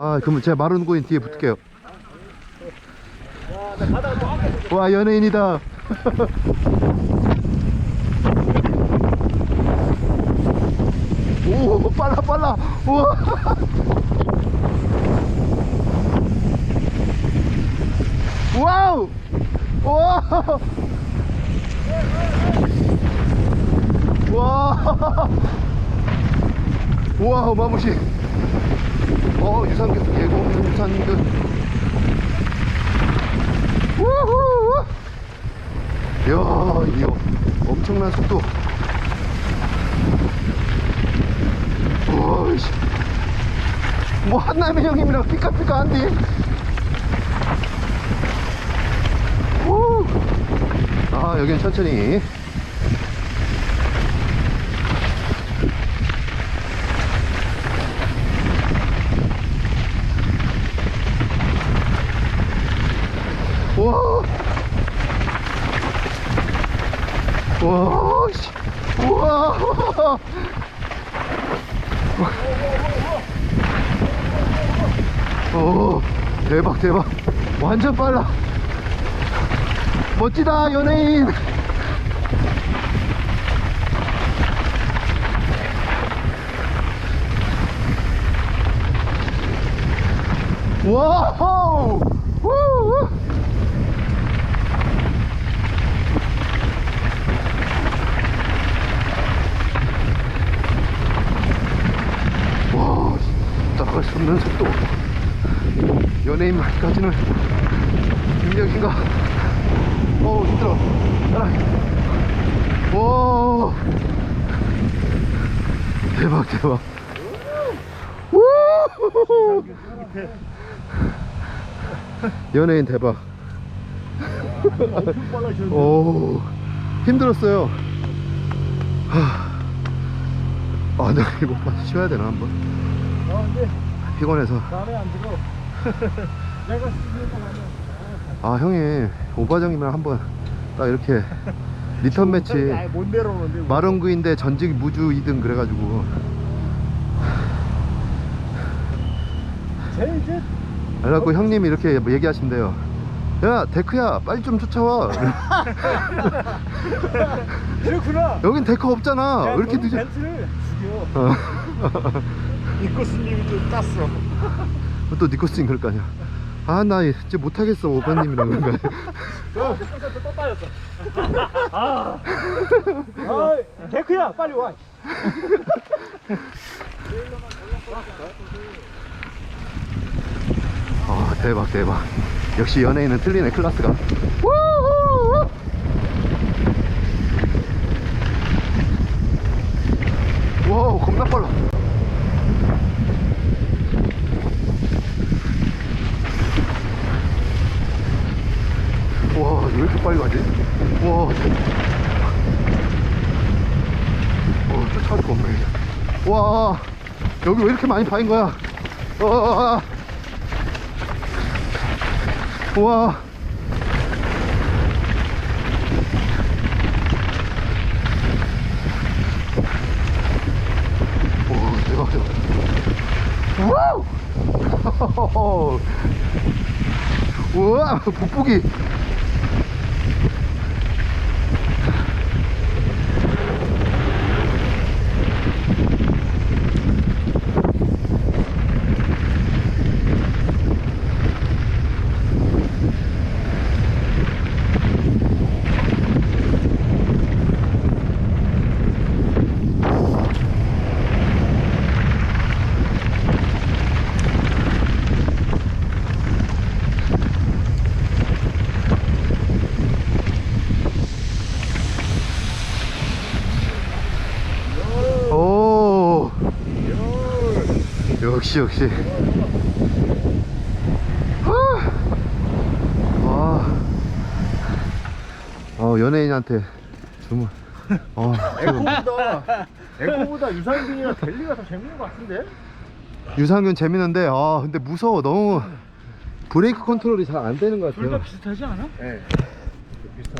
아 그러면 제가 마른 고인 뒤에 붙을게요. 와 연예인이다. 오 빨라 빨라. 우와. 와우. 와. 와. 우와, 마무시. 어, 유산균, 예고, 유산균. 우후. 이야, 이거 엄청난 속도. 우와, 씨. 뭐, 한남의 형님이랑 삐까삐까한디? 우. 아, 여긴 천천히. 와. 와, 씨. 우와. 오, 대박, 대박. 완전 빨라. 멋지다, 연예인. 와우! 우! 와, 따라갈 수 없는 속도. 연예인 말까지는 능력인가? 어우, 힘들어. 따라. 와. 대박, 대박. 우! 연예인 대박. 오, 힘들었어요. 하. 아, 내가 이거 빨리 쉬어야 되나, 한번? 아 근데 피곤해서. 마음에 안 들어 내가 스튜디오 가면 아, 형이 오바정이면 한번 딱 이렇게 리턴 매치 아예 못 내려오는데 마룬구인데 전직 무주 2등 그래가지고. 쟤 이제 그래갖고 형님이 이렇게 뭐 얘기하신대요. 야, 데크야, 빨리 좀 쫓아와. 그렇구나 여긴 데크 없잖아. 왜 이렇게 늦어? 벤츠를 죽여 어. 이코스님이 좀 땄어 또 니코스인 그럴 거 아니야. 아, 나 이제 못하겠어, 오바님이랑 그런 거. 또 따였어 아, 아 데크야 빨리 와 아, 대박, 대박. 역시 연예인은 틀리네, 클래스가. 우후! 와우, 겁나 빨라. 와, 왜 이렇게 빨리 가지? 와. 어, 쫓아갈 수가 없네. 와, 여기 왜 이렇게 많이 파인 거야? 대박, 대박. 와우! 우와, 북북이. 오. 역시, 역시. 아. 와. 어, 연예인한테 주문. 어, 에코보다 에코보다 유산균이나 델리가 더 재밌는 것 같은데 유산균 재밌는데, 아, 근데 무서워. 너무 브레이크 컨트롤이 잘 안 되는 것둘다 같아요. 비슷하지 않아? 네.